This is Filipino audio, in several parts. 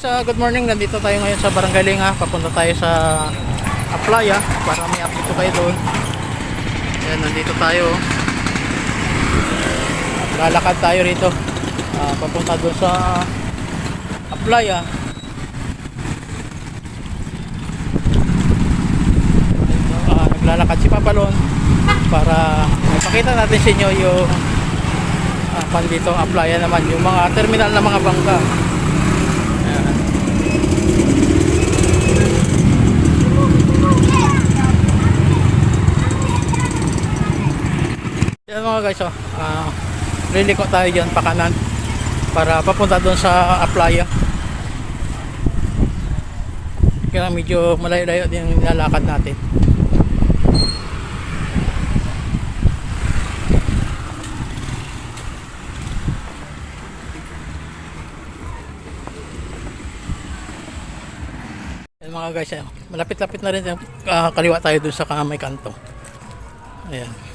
Sa good morning, nandito tayo ngayon sa Barangay Linga. Papunta tayo sa Aplaya para may update kayo doon. Ayan, nandito tayo. Lalakad tayo rito. Ah, papunta doon sa Aplaya. Ah, naglalakad si Papalon para ipakita natin sa inyo yung ah, pan dito, Aplaya naman, yung mga terminal na mga bangka. Ayan. Yan mga guys, oh. Ah, liliko tayo dyan pa kanan para papunta doon sa Aplaya. Kaya medyo malayo-layo din yung nilalakad natin. Yan mga guys, malapit-lapit na rin. ah, kaliwa tayo doon sa ka- may kanto. Ayan.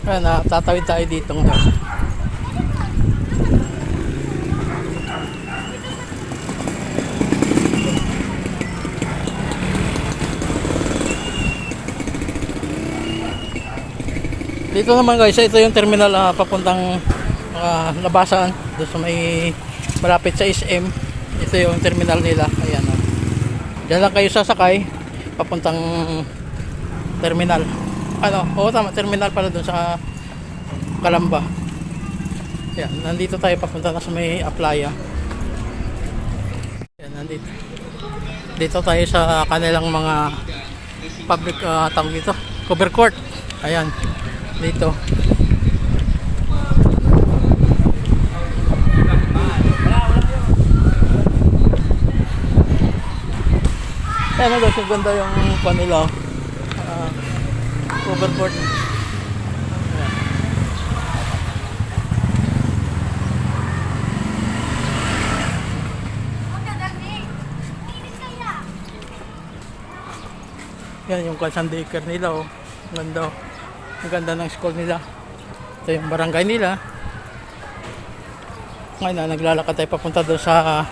Ayan, ah, tatawid tayo dito ngayon. Dito naman guys, ito yung terminal ah, papuntang ah, labasan doon sa may malapit sa SM. Ito yung terminal nila. Ayan oh. Diyan lang kayo sasakay papuntang terminal. Ano? Oo tama, terminal pala doon sa Kalamba. Ayan, nandito tayo papunta na sa may Aplaya. Ayan, nandito. Dito tayo sa kanilang mga public uh, tawag dito, cover court. Ayan, dito. Ayan guys, yung ganda yung kanila. Uh. Ayan. Yan yung Daycare nila oh. Ganda oh. Ang ganda ng school nila. Ito yung barangay nila. Ngayon na naglalakad tayo papunta doon sa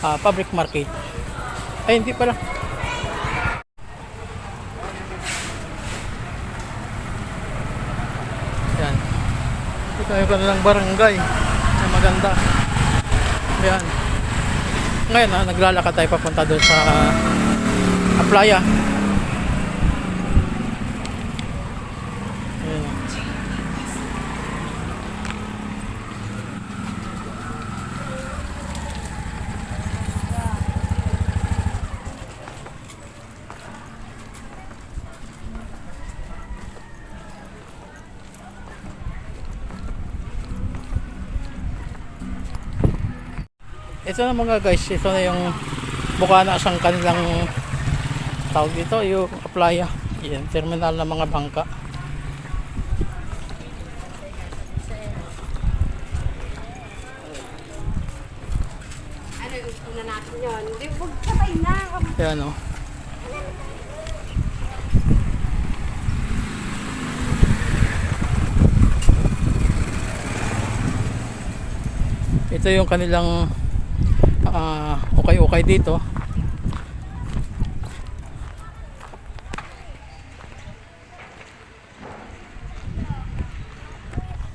ah, public market. Ay hindi pala. Yan. Ito yung kanilang barangay. Na maganda. Yan. Ngayon ah, naglalakad tayo papunta doon sa Aplaya. Ayan. Ito na mga guys, ito na yung mukha na sang kanilang tawag dito, yung Aplaya. Yan, terminal ng mga bangka. Ano. Ayan o. Ito yung kanilang ah, ukay-ukay dito.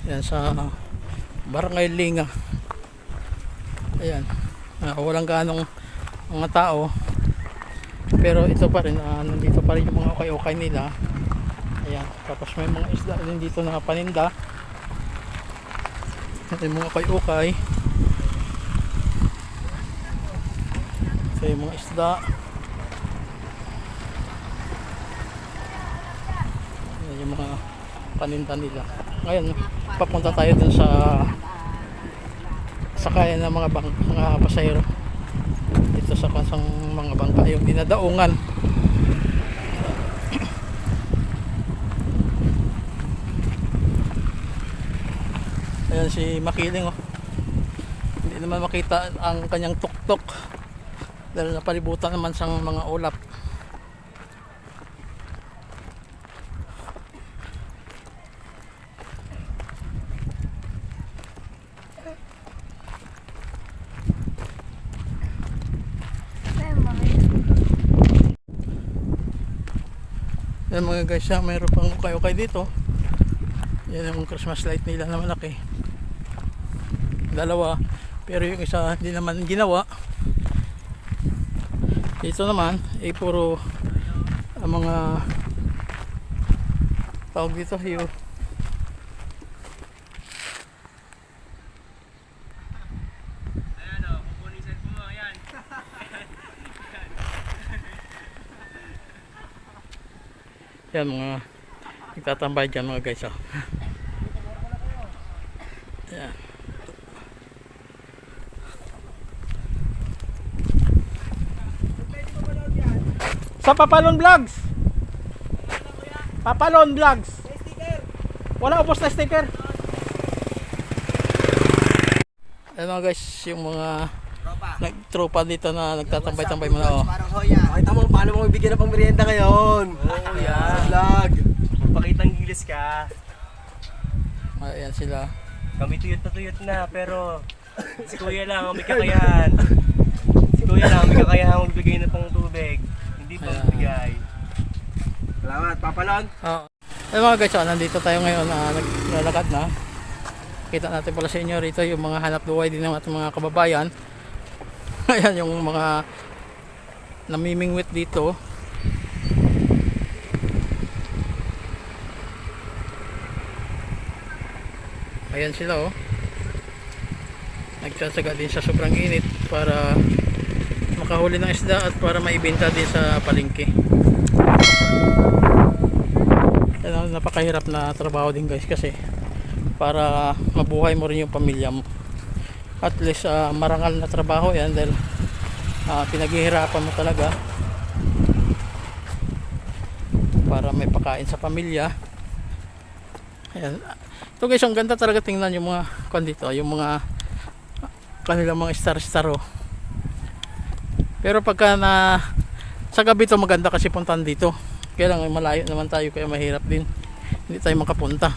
Yan sa Barangay Linga. Ayan. Ah, walang ganong mga tao. Pero ito pa rin, ah, nandito pa rin yung mga ukay-ukay nila. Ayan. Tapos may mga isda din dito na paninda. Ito yung mga ukay-ukay. Ito yung mga isda. Ito yung mga paninda nila. Ngayon, papunta tayo dun sa sakayan ng mga bang, mga pasahero dito sa kansang mga bangka yung dinadaungan ayan si Makiling oh hindi naman makita ang kanyang tuktok dahil napalibutan naman sa mga ulap. Yan mga guys, ah, mayroon pang ukay-ukay dito. Yan yung Christmas light nila na malaki. Dalawa. Pero yung isa hindi naman ginawa. Dito naman, eh puro ang mga tawag dito, yung Yan mga nagtatambay dyan mga guys. Oh. Yan. Sa Papalon Vlogs. Papalon Vlogs. Wala ubos na sticker. Ayan mga guys, yung mga nagtropa dito na nagtatambay-tambay mo na. Oh. Parang hoya. Pakita mo paano mo bibigyan ng pang merienda ngayon. Oo, yan. Sa vlog. Pakitang gilis ka. Ayan sila. Kami tuyot na tuyot na, pero si Kuya lang ang may kakayahan. Si Kuya lang ang may kakayahan magbigay ng pang tubig. Hindi Ayan. bigay. Salamat, papalon. Oh. Ay mga guys, oh, nandito tayo ngayon na naglalakad na. Kita natin pala sa inyo rito yung mga hanap buhay din ng ating mga kababayan. Ayan yung mga namimingwit dito. Ayan sila oh. Nagsasaga din sa sobrang init para makahuli ng isda at para maibenta din sa palengke. Napakahirap na trabaho din guys kasi para mabuhay mo rin yung pamilya mo at least ah, marangal na trabaho yan dahil ah, pinaghihirapan mo talaga para may pakain sa pamilya Ayan. ito guys ang ganda talaga tingnan yung mga kwan dito yung mga kanilang mga star star oh. Pero pagka na sa gabi to maganda kasi puntan dito. Kaya lang malayo naman tayo kaya mahirap din. Hindi tayo makapunta.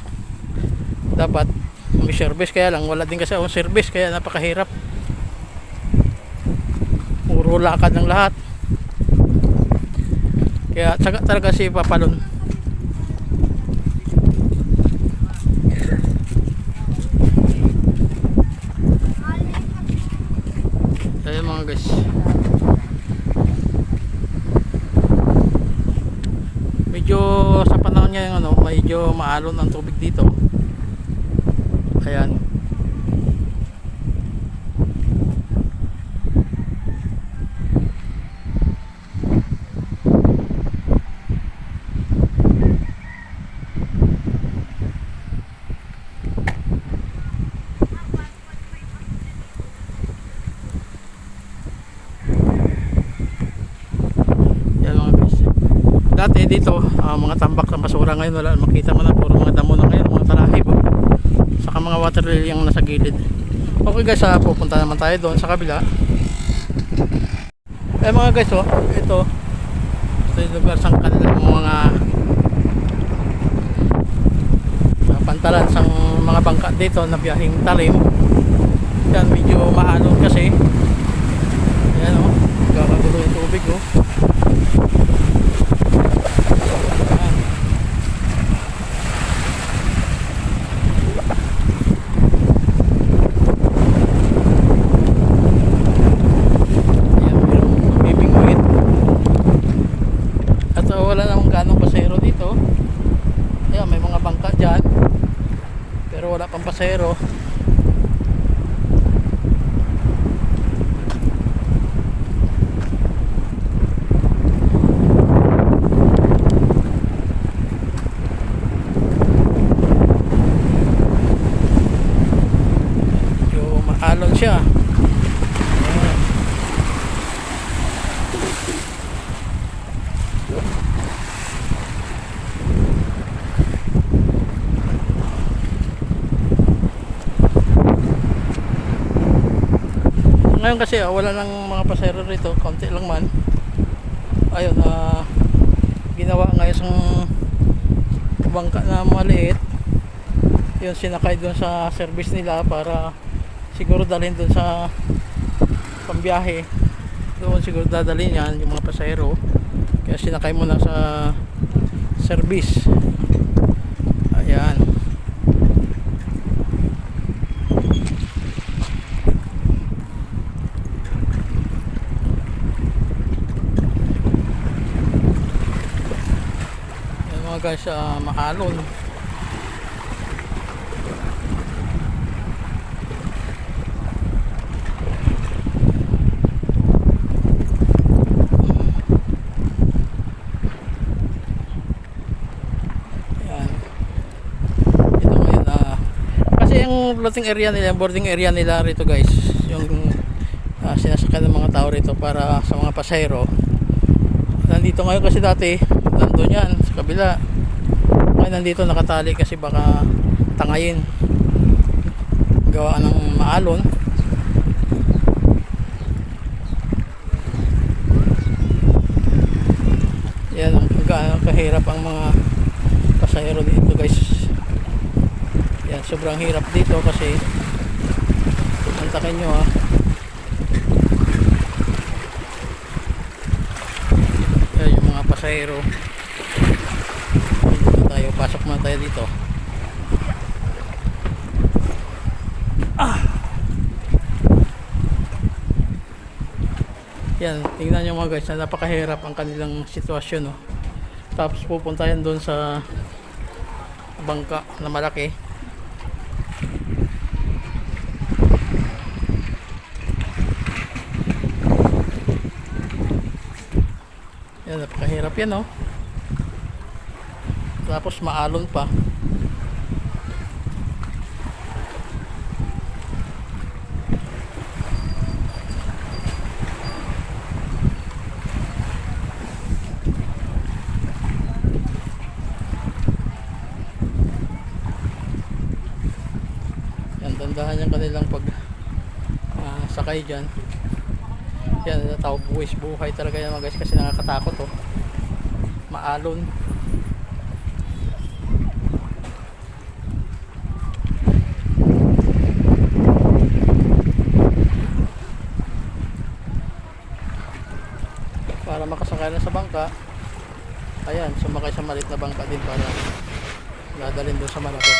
Dapat may service kaya lang wala din kasi akong service kaya napakahirap. Puro lakad ng lahat. Kaya tsaga talaga si Papalon Ayan mga guys medyo sa panahon ngayon ano, medyo maalon ang tubig dito. Ayan. Yan mga guys. Dati dito, ah, mga tambak na basura ngayon wala makita mo na puro mga damo na ngayon, mga talahib. Oh. Saka mga water lily ang nasa gilid. Okay guys, ah, pupunta naman tayo doon sa kabila. Eh mga guys, oh, ito. Ito yung lugar sa kanilang mga mga pantalan sa mga bangka dito na biyahing talim. Yan, medyo maalon kasi. Yan oh, gagagulo yung tubig oh. Ayan. Ayan, mayroong mamimingwit. At uh, wala namang ganong pasero dito. Ayan, may mga bangka dyan. Pero wala pang pasero. Medyo maalon siya. Ayan. Ngayon kasi ah, wala nang mga pasahero rito, konti lang man. Ayun, ah ginawa nga isang bangka na maliit. Yun sinakay doon sa service nila para siguro dalhin doon sa pambiyahe. Doon siguro dadalhin yan yung mga pasahero. Kaya sinakay mo na sa service. Ayan. Mga guys, uh, mahalon. Ah yung floating area nila, boarding area nila rito guys, yung uh, sinasakyan ng mga tao rito para sa mga pasahero. Nandito ngayon kasi dati, nandun yan sa kabila. Ngayon nandito nakatali kasi baka tangayin. Gawa ng maalon. Yan ang kahirap ang mga pasahero dito guys. Yan, sobrang hirap dito kasi antakin nyo ha. Yan yung mga pasahero. Pasok muna tayo dito. Yan, tingnan nyo mga guys na napakahirap ang kanilang sitwasyon. No? Tapos pupunta yan doon sa bangka na malaki. Yan, napakahirap yan, no? Tapos maalon pa. Yan, dandahan yung kanilang pag ah, sakay dyan. Yan, tao buwis buhay talaga yan mga guys kasi nakakatakot oh. Maalon. Para makasakay na sa bangka. Ayan, sumakay sa maliit na bangka din para dadalhin doon sa malaki.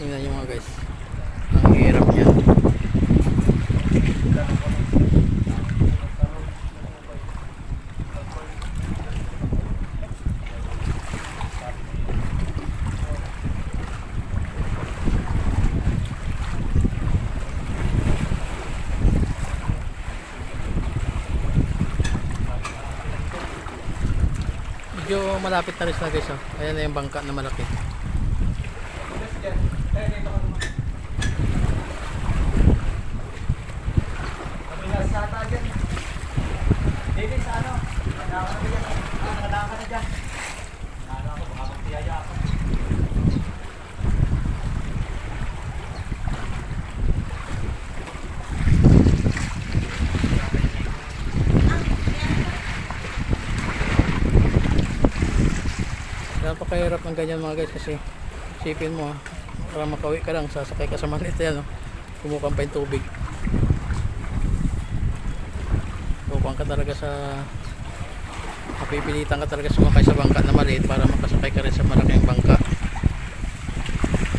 Tingnan nyo mga guys. Ang hirap niya. Medyo malapit na rin sila guys. Oh. Ayan na yung bangka na malaki. Napakahirap ng ganyan mga guys kasi isipin mo ah, para makauwi ka lang, sasakay ka sa maliit yan, no? kumukang pa yung tubig. Kupang ka talaga sa mapipilitan ka talaga sumakay sa bangka na maliit para makasakay ka rin sa malaking bangka.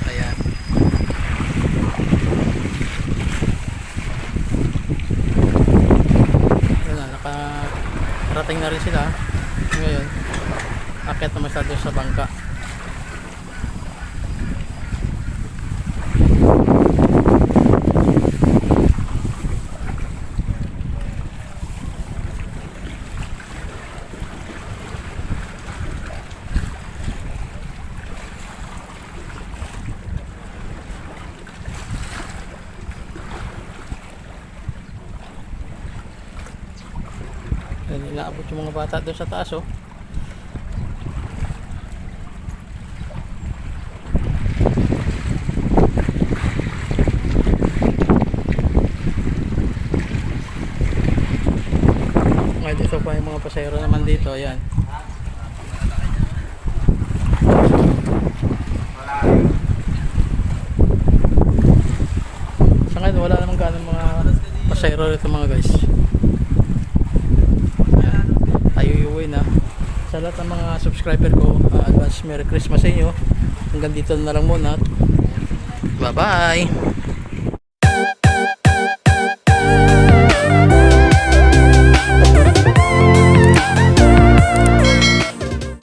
Ayan. Ayan na, nakarating na rin sila. Ngayon, akit naman doon sa bangka. Yan, inaabot yung mga bata doon sa taas oh. Ngayon dito pa yung mga pasahero naman dito, ayan. Sa ngayon wala namang ganun mga pasahero dito mga guys. Ayan. Tayo iuwi na. Sa lahat ng mga subscriber ko, uh, advance Merry Christmas sa inyo. Hanggang dito na lang muna. Bye bye!